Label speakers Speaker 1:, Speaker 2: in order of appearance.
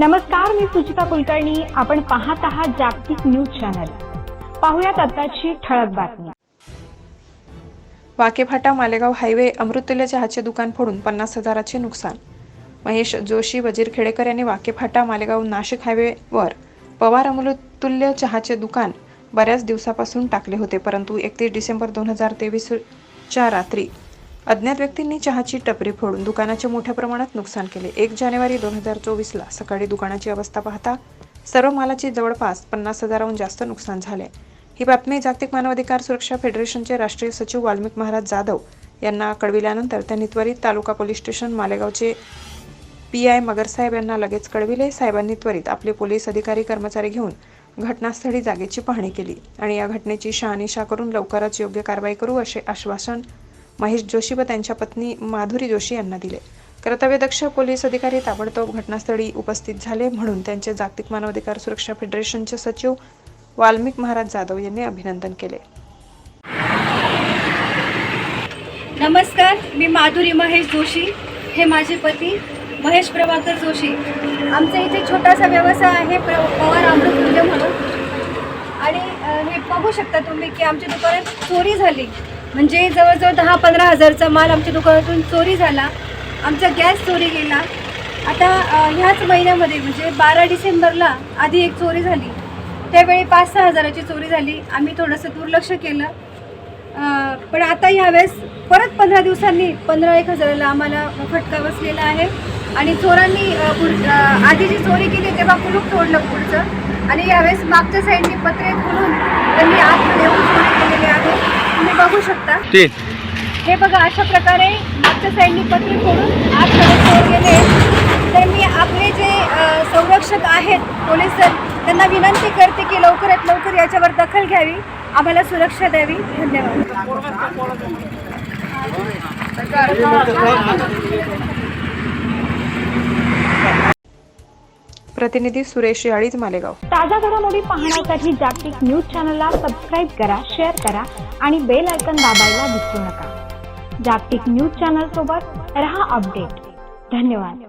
Speaker 1: नमस्कार मी सुचिता कुलकर्णी. आपण पाहत आहात जागतिक न्यूज चॅनल. पाहुयात आताची ठळक बातमी.
Speaker 2: वाकेफाटा मालेगाव हायवे अमृतुल्य चहाचे दुकान फोडून पन्नास हजाराचे नुकसान. महेश जोशी वजीर खेडेकर यांनी वाकेफाटा मालेगाव नाशिक हायवेवर पवार अमृतुल्य चहाचे दुकान बऱ्याच दिवसापासून टाकले होते परंतु एकतीस डिसेंबर दोन हजार तेवीसच्या रात्री अज्ञात व्यक्तींनी चहाची टपरी फोडून दुकानाचे मोठ्या प्रमाणात नुकसान केले. एक जानेवारी दोन हजार चोवीसला सकाळी दुकानाची अवस्था पाहता सर्व मालाची जवळपास पन्नास हजाराहून जास्त नुकसान झाले. ही बातमी जागतिक मानवाधिकार सुरक्षा फेडरेशनचे राष्ट्रीय सचिव वाल्मिक महाराज जाधव यांना कळविल्यानंतर त्यांनी त्वरित तालुका पोलीस स्टेशन मालेगावचे पी आय मगरसाहेब यांना लगेच कळविले. साहेबांनी त्वरित आपले पोलीस अधिकारी कर्मचारी घेऊन घटनास्थळी जागेची पाहणी केली आणि या घटनेची शहानिशा करून लवकरच योग्य कारवाई करू असे आश्वासन महेश जोशी व त्यांच्या पत्नी माधुरी जोशी यांना दिले. कर्तव्यदक्ष पोलीस अधिकारी ताबडतोब घटनास्थळी उपस्थित झाले म्हणून त्यांचे जागतिक मानवाधिकार सुरक्षा फेडरेशनचे सचिव वाल्मिक महाराज जाधव यांनी अभिनंदन केले.
Speaker 3: नमस्कार मी माधुरी महेश जोशी हे माझे पती महेश प्रभाकर जोशी. आमचा इथे छोटासा व्यवसाय आहे प्र पवार अमृतुल्य म्हणून. आणि हे बघू शकता तुम्ही की आमच्या दुकानात चोरी झाली. म्हणजे जवळजवळ दहा पंधरा हजारचा माल आमच्या दुकानातून चोरी झाला. आमचा गॅस चोरी गेला. आता ह्याच महिन्यामध्ये म्हणजे बारा डिसेंबरला आधी एक चोरी झाली. त्यावेळी पाच सहा हजाराची चोरी झाली. आम्ही थोडंसं दुर्लक्ष केलं. पण आता ह्यावेळेस परत पंधरा दिवसांनी पंधरा एक हजाराला आम्हाला फटका बसलेला आहे. आणि चोरांनी पुढ- आधी जी चोरी केली तेव्हा कुलूप तोडलं पुढचं. आणि यावेळेस मागच्या साईडनी पत्रे खोलून त्यांनी आतमध्ये येऊन चोरी केलेली आहे तुम्ही बघू शकता.
Speaker 4: तीन
Speaker 3: हे बघा अशा प्रकारे मागच्या साईडनी पत्रे फोडून आतमध्ये चोर गेले. तर मी आपले जे संरक्षक आहेत पोलीस त्यांना विनंती करते की लवकरात लवकर याच्यावर दखल घ्यावी. आम्हाला सुरक्षा द्यावी. धन्यवाद.
Speaker 2: प्रतिनिधी सुरेश याळीज मालेगाव.
Speaker 1: ताज्या घडामोडी पाहण्यासाठी जागतिक न्यूज चॅनलला सबस्क्राईब करा शेअर करा आणि बेल आयकन दाबायला विसरू नका. जागतिक न्यूज चॅनल सोबत रहा अपडेट. धन्यवाद.